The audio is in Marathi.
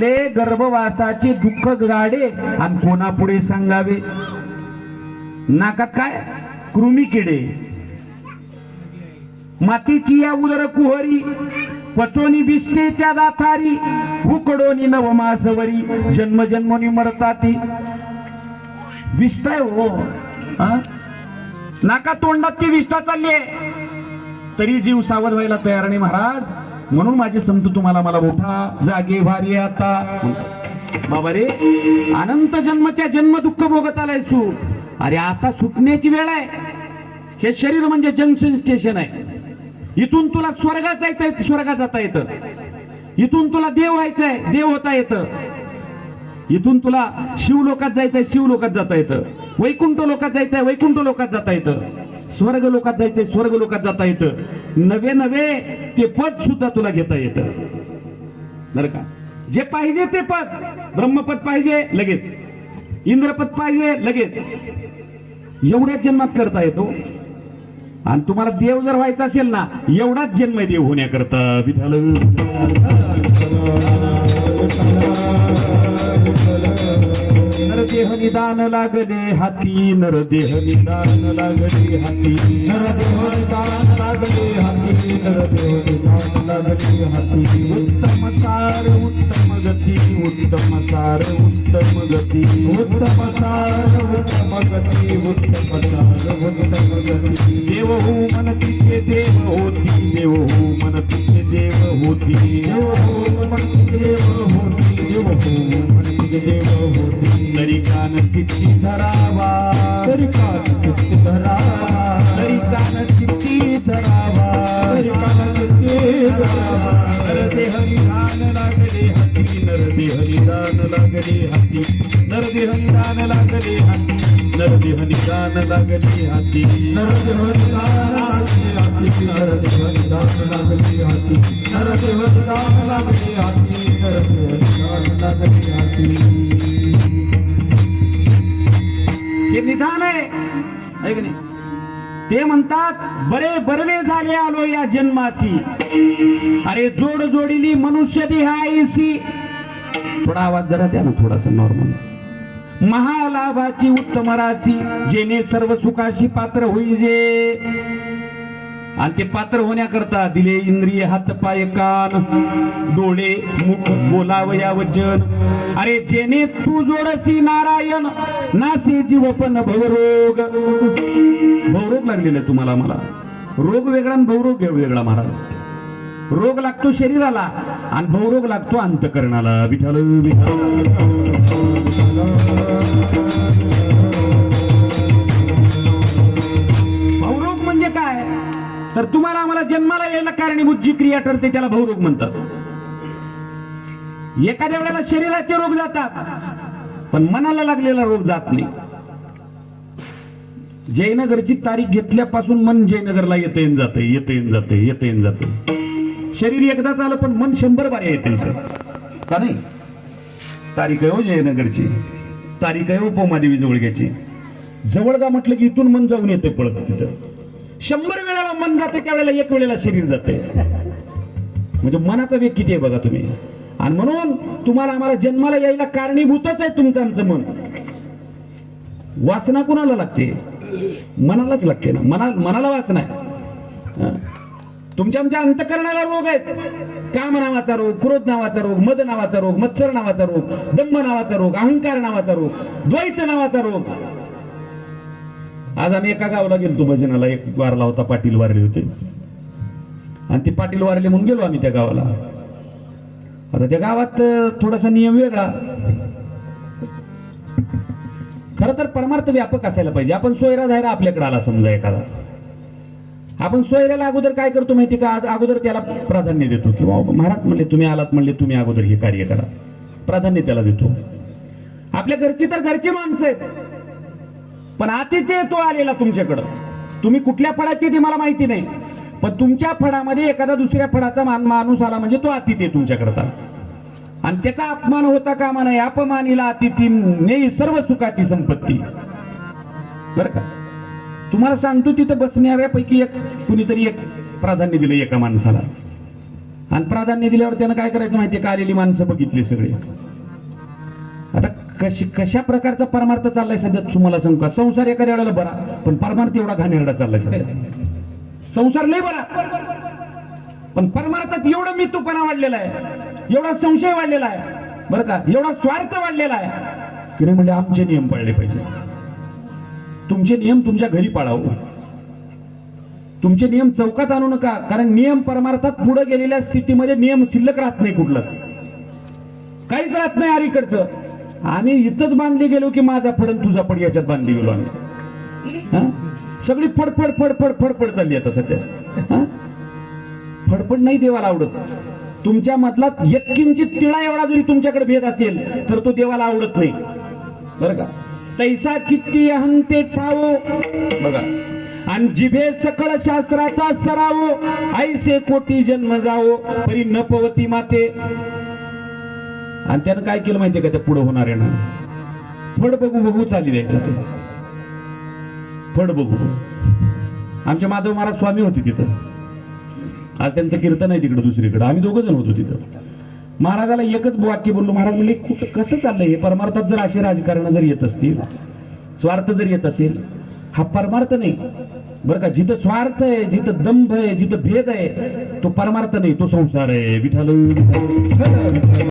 किडे गर्भवासाचे दुःख गाडे आणि कोणापुढे सांगावे? नाकात काय? कृमी किडे मातीची या उदर कुहरी पचोनी बिष्टेच्या दातारी उकडोनी नवमासवरी जन्म जन्मोनी मरताती. विष्टाय हो नाका तोंडात ती विष्ठा चालली आहे. तरी जीव सावध व्हायला तयार नाही महाराज. म्हणून माझे संत तुम्हाला मला मोठा जागे भारी आता. बाबा रे अनंत जन्मच्या जन्म दुःख भोगत आलाय तू. अरे आता सुटण्याची वेळ आहे. हे शरीर म्हणजे जंक्शन स्टेशन आहे. इथून तुला स्वर्गात जायचंय स्वर्गात जाता येतं. इथून तुला देव व्हायचंय देव होता येतं. इथून तुला शिवलोकात जायचंय शिवलोकात जाता येतं. वैकुंठ लोकात जायचंय वैकुंठ लोकात जाता येतं. स्वर्ग लोकात जायचंय स्वर्ग लोकात जाता येतं नवे नवे ते पद सुद्धा तुला घेता येतं बरं का जे पाहिजे ते पद ब्रह्मपद पाहिजे लगेच इंद्रपद पाहिजे लगेच एवढ्याच जन्मात करता येतो आणि तुम्हाला देव जर व्हायचा असेल ना एवढाच जन्म आहे देव होण्याकरता विठाल निदान लागले हाती नरदेह निदान लागले हाती. नरदेह निदान लागले हाती नरदेह निदान लागले हाती. उत्तम सार उत्तम गती उत्तम सार उत्तम गती. उत्तम सार उत्तम गती उत्तम सार उत्तम गती. देव हो मन तिथे देव होती देव हो मन तिथे देव होती देव देव होती देव देव होती तरी कान चित्ती धरावा. तरी कान चित्ती धरावा. लागली हाती. नरदे हरिदान लागले हाती. नरदे हरिदान लागली हाती. नरदे हरिदान लागले हाती. नरदे हरिदान लागले हाती. नरदे हरिदान लागले हाती. नरदे हरिदान लागले हाती. हे निधान आहे. आहे की नाही? ते म्हणतात बरे बरवे झाले आलो या जन्मासी. अरे जोड जोडिली मनुष्य देहाईसी थोडा आवाज जरा द्या ना थोडासा नॉर्मल महालाभाची उत्तम राशी जेणे सर्व सुखाशी पात्र होईजे आणि ते पात्र होण्याकरता दिले इंद्रिय हात पाय कान डोळे मुख बोलावया वचन. अरे जेने तू जोडसी नारायण नासे जीवपण भवरोग. भवरोग लागलेला तुम्हाला मला. रोग वेगळा आणि भवरोग वेगळा महाराज. रोग लागतो शरीराला आणि भवरोग लागतो अंतकरणाला. विठाल भवरोग म्हणजे काय? तर तुम्हाला आम्हाला जन्माला यायला कारणीभूत जी क्रिया ठरते त्याला भवरोग म्हणतात. एखाद्या वेळेला शरीराचे रोग जातात पण मनाला लागलेला रोग जात नाही. जयनगरची तारीख घेतल्यापासून मन जयनगरला येते जाते येते जाते येते जाते शरीर एकदाच आलं पण मन शंभर बाऱ्या येते का नाही? तारीख आहे हो जयनगरची. तारीख आहे हो पोमादेवी जवळग्याची. जवळगा म्हटलं की इथून मन जाऊन येते पळत तिथं. शंभर वेळेला मन जाते त्यावेळेला एक वेळेला शरीर जाते म्हणजे मनाचा वेग किती आहे बघा तुम्ही. आणि म्हणून तुम्हाला आम्हाला जन्माला यायला कारणीभूतच आहे तुमचं आमचं मन. वासना कुणाला लागते? मनालाच लागते ना. मना मनाला वासना आहे. तुमच्या आमच्या अंतकरणाला रोग आहेत. काम नावाचा रोग क्रोध नावाचा रोग मद नावाचा रोग मत्सर नावाचा रोग दंभ नावाचा रोग अहंकार नावाचा रोग द्वैत नावाचा रोग. आज आम्ही एका गावाला गेलो भजनाला. एक वारला होता पाटील वारले होते. आणि ते पाटील वारले म्हणून गेलो आम्ही त्या गावाला. आता त्या गावात थोडासा नियम वेगळा. खर तर परमार्थ व्यापक असायला पाहिजे. आपण सोयरा धायरा आपल्याकडे आला समजा एखादा. आपण सोयऱ्याला अगोदर काय करतो माहिती का? अगोदर त्याला प्राधान्य देतो किंवा महाराज म्हणले तुम्ही आलात म्हणले तुम्ही अगोदर हे कार्य करा. प्राधान्य त्याला देतो. आपल्या घरची तर घरची माणसं आहेत. पण आतिथ्य तो आलेला तुमच्याकडं. तुम्ही कुठल्या फळाची ती मला माहिती नाही. पण तुमच्या फळामध्ये एखादा दुसऱ्या फळाचा मान माणूस आला म्हणजे तो अतिथी तुमच्याकरता आणि त्याचा अपमान होता कामा नाही अपमानीला अतिथी नेई सर्व सुखाची संपत्ती. बर का? तुम्हाला सांगतो तिथं बसणाऱ्यापैकी एक कुणीतरी एक प्राधान्य दिलं एका माणसाला. आणि प्राधान्य दिल्यावर त्यानं काय करायचं माहितीये का? आलेली माणसं बघितली सगळी. आता कशी कशा प्रकारचा परमार्थ चाललाय सध्या तुम्हाला सांगू का? संसार एखाद्या वेळेला बरा पण परमार्थ एवढा घाणेरडा चाललाय सध्या. संसार लय बरा. पण परमार्थात एवढं मितूपणा वाढलेला आहे. एवढा संशय वाढलेला आहे. बरं का? एवढा स्वार्थ वाढलेला आहे. तिने म्हणजे आमचे नियम पाळले पाहिजे. तुमचे नियम तुमच्या घरी पाळावं. तुमचे नियम चौकात आणू नका कारण नियम परमार्थात पुढे गेलेल्या स्थितीमध्ये नियम शिल्लक राहत नाही कुठलाच. काहीच राहत नाही अलीकडचं. आम्ही इथंच बांधली गेलो की माझा फडन तुझा फड याच्यात बांधली गेलो आम्ही. सगळी फडफड फडफड फडफड चालली आता सध्या. फडफड नाही देवाला आवडत. तुमच्या मधला यत्किंचित तिळा एवढा जरी तुमच्याकडे भेद असेल तर तो देवाला आवडत नाही. बरं का? तैसा चित्ती अहंते ठावो बघा. आणि जिभे सकळ शास्त्राचा सरावो. ऐसे कोटी जन्म जावो. परी न पवती माते. आणि त्यानं काय केलं माहितीये का? त्या पुढे होणार आहे ना फड बघू बघू चाली द्यायचा तो. फड बघू. बघू. आमचे माधव महाराज स्वामी होते तिथं. आज त्यांचं कीर्तन आहे तिकडे दुसरीकडे. आम्ही दोघं जण होतो तिथं. महाराजाला एकच वाक्य बोललो महाराज म्हणले कुठं कसं चाललंय हे? परमार्थात जर असे राजकारण जर येत असतील स्वार्थ जर येत असेल हा परमार्थ नाही. बरं का जिथं स्वार्थ आहे जिथं दंभ आहे जिथं भेद आहे तो परमार्थ नाही तो संसार आहे. विठाल विठाल